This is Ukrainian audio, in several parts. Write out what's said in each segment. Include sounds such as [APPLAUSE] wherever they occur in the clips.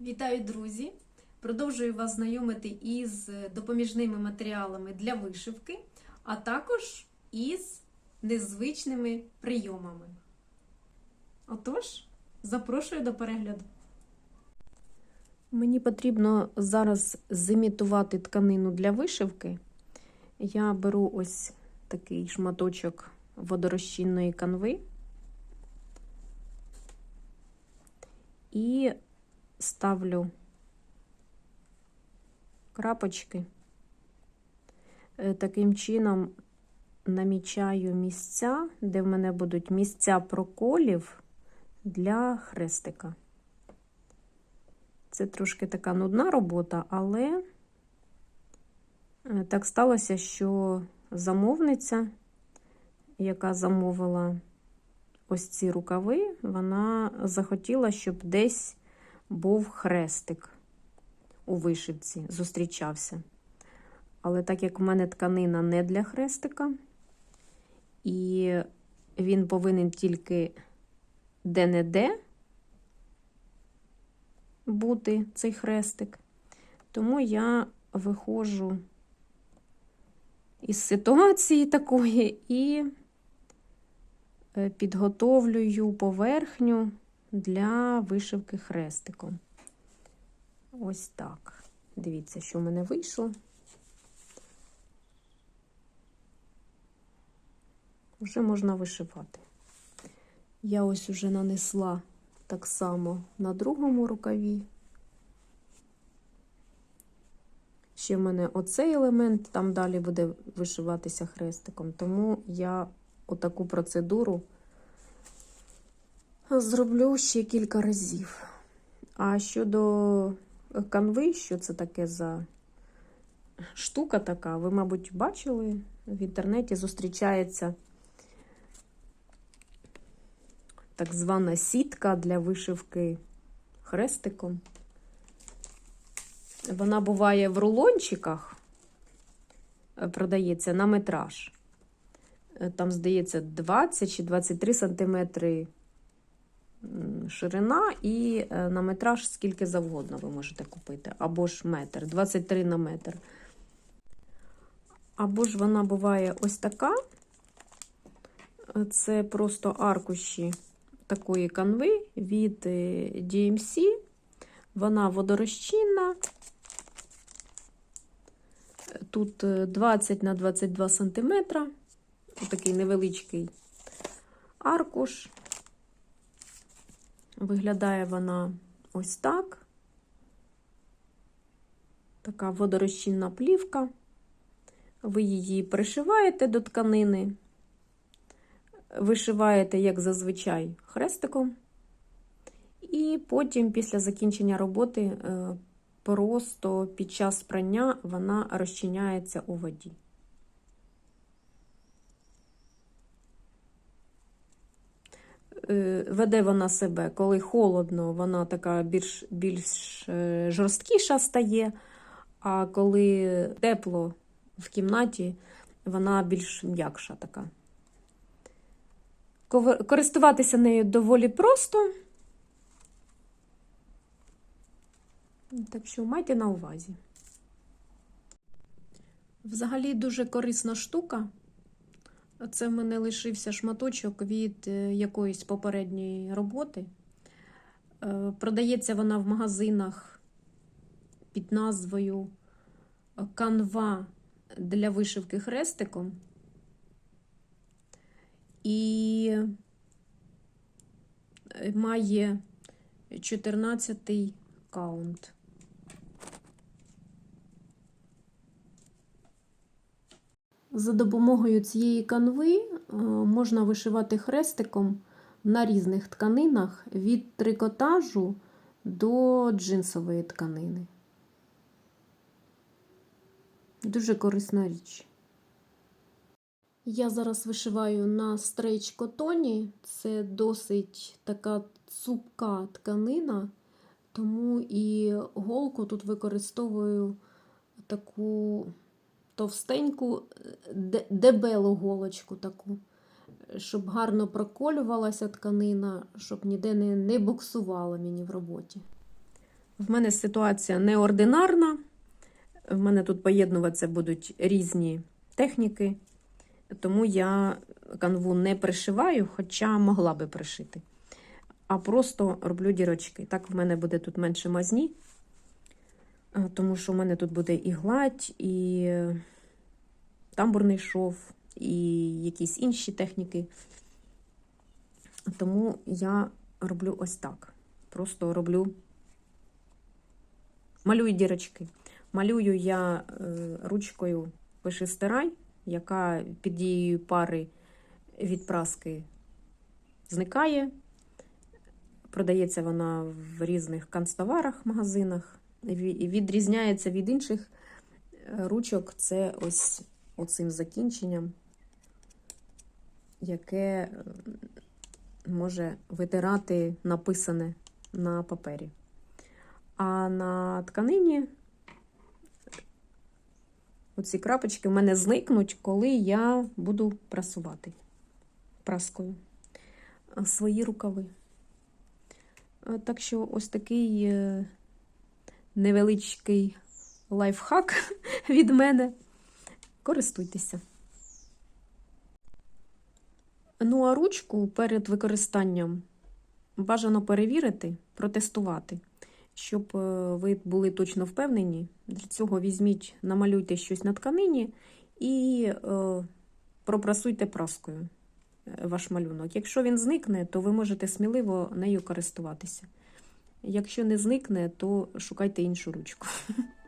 Вітаю, друзі! Продовжую вас знайомити із допоміжними матеріалами для вишивки, а також із незвичними прийомами. Отож, запрошую до перегляду. Мені потрібно зараз зімітувати тканину для вишивки. Я беру ось такий шматочок водорозчинної канви і ставлю крапочки. Е, Таким чином намічаю місця, де в мене будуть місця проколів для хрестика. Це трошки така нудна робота, але е, так сталося, що замовниця, яка замовила ось ці рукави, вона захотіла, щоб десь був хрестик у вишивці, зустрічався. Але так як в мене тканина не для хрестика, і він повинен тільки де-не-де бути цей хрестик, тому я виходжу із ситуації такої і е, підготовлюю поверхню для вишивки хрестиком. Ось так. Дивіться, що в мене вийшло. Вже можна вишивати. Я ось уже нанесла так само на другому рукаві. Ще в мене оцей елемент, там далі буде вишиватися хрестиком, тому я отаку процедуру зроблю ще кілька разів. А щодо канви, що це таке за штука така, ви, мабуть, бачили, в інтернеті зустрічається так звана сітка для вишивки хрестиком. Вона буває в рулончиках, е, продається на метраж. Е, Там, здається, 20 чи 23 сантиметри ширина, і е, на метраж скільки завгодно ви можете купити. Або ж метр, 23 на метр. Або ж вона буває ось така. Е, Це просто аркуші такої канви від е, DMC. Вона водорозчинна. Тут е, 20 на 22 сантиметра. Такий невеличкий аркуш. Виглядає вона ось так. Така водорозчинна плівка. Ви її пришиваєте до тканини, вишиваєте, як зазвичай, хрестиком. І потім, після закінчення роботи, е, просто під час прання вона розчиняється у воді. Веде вона себе, коли холодно, вона така більш, більш е, жорсткіша стає, а коли тепло в кімнаті, вона більш м'якша така. Користуватися нею доволі просто. Так що майте на увазі. Взагалі дуже корисна штука. Це в мене лишився шматочок від е, якоїсь попередньої роботи. Е, Продається вона в магазинах під назвою Канва для вишивки хрестиком. І е, має 14 каунт. За допомогою цієї канви е, можна вишивати хрестиком на різних тканинах від трикотажу до джинсової тканини. Дуже корисна річ. Я зараз вишиваю на стрейч котоні. Це досить така цупка тканина, тому і голку тут використовую таку товстеньку, дебелу голочку таку, щоб гарно проколювалася тканина, щоб ніде не, не буксувала мені в роботі. В мене ситуація неординарна. В мене тут поєднуватися будуть різні техніки, тому я канву не пришиваю, хоча могла би пришити. А просто роблю дірочки. Так в мене буде тут менше мазні, тому що в мене тут буде і гладь, і тамбурний шов, і якісь інші техніки. Тому я роблю ось так. Просто роблю, малюю дірочки. Малюю я е, ручкою пиши стирай, яка під дією пари від праски зникає. Продається вона в різних канцтоварах, магазинах. Ві- Відрізняється від інших е, ручок. Це ось оцим закінченням, яке е, може витирати написане на папері. А на тканині оці крапочки в мене зникнуть, коли я буду прасувати праскою свої рукави. Так що ось такий е, невеличкий лайфхак [LAUGHS] від мене. Користуйтеся. Ну, а ручку перед використанням бажано перевірити, протестувати, щоб е, ви були точно впевнені. Для цього візьміть, намалюйте щось на тканині і е, пропрасуйте праскою е, ваш малюнок. Якщо він зникне, то ви можете сміливо нею користуватися. Якщо не зникне, то шукайте іншу ручку. [LAUGHS]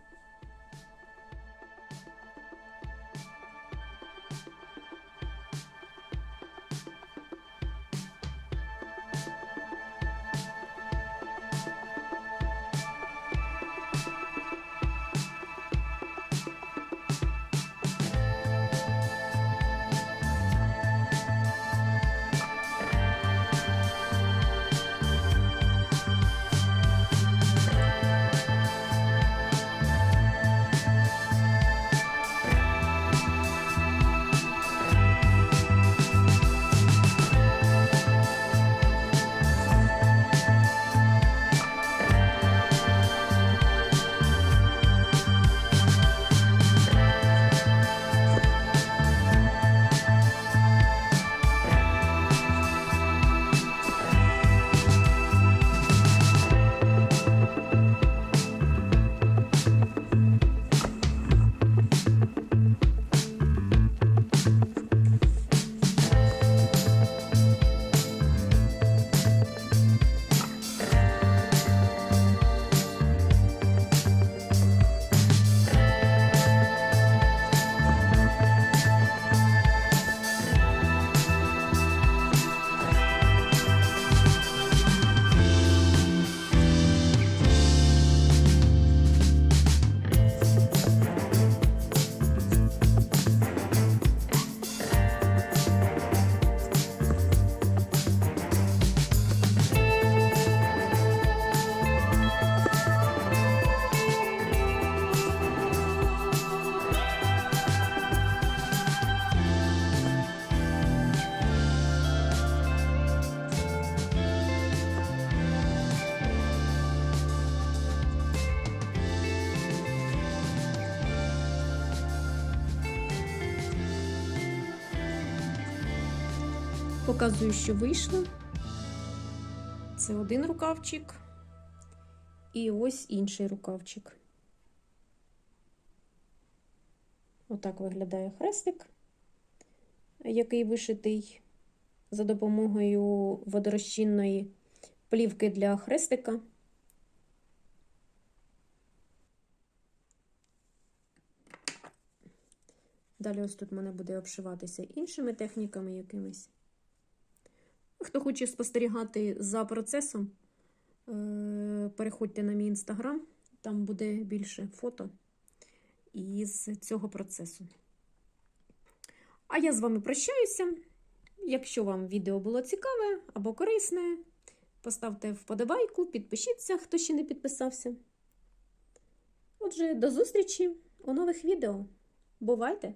Показую, що вийшло. Це один рукавчик. І ось інший рукавчик. Отак виглядає хрестик, який вишитий за допомогою водорозчинної плівки для хрестика. Далі ось тут мене буде обшиватися іншими техніками якимись. Хто хоче спостерігати за процесом, е, переходьте на мій інстаграм, там буде більше фото із цього процесу. А я з вами прощаюся. Якщо вам відео було цікаве або корисне, поставте вподобайку, підпишіться, хто ще не підписався. Отже, до зустрічі у нових відео. Бувайте!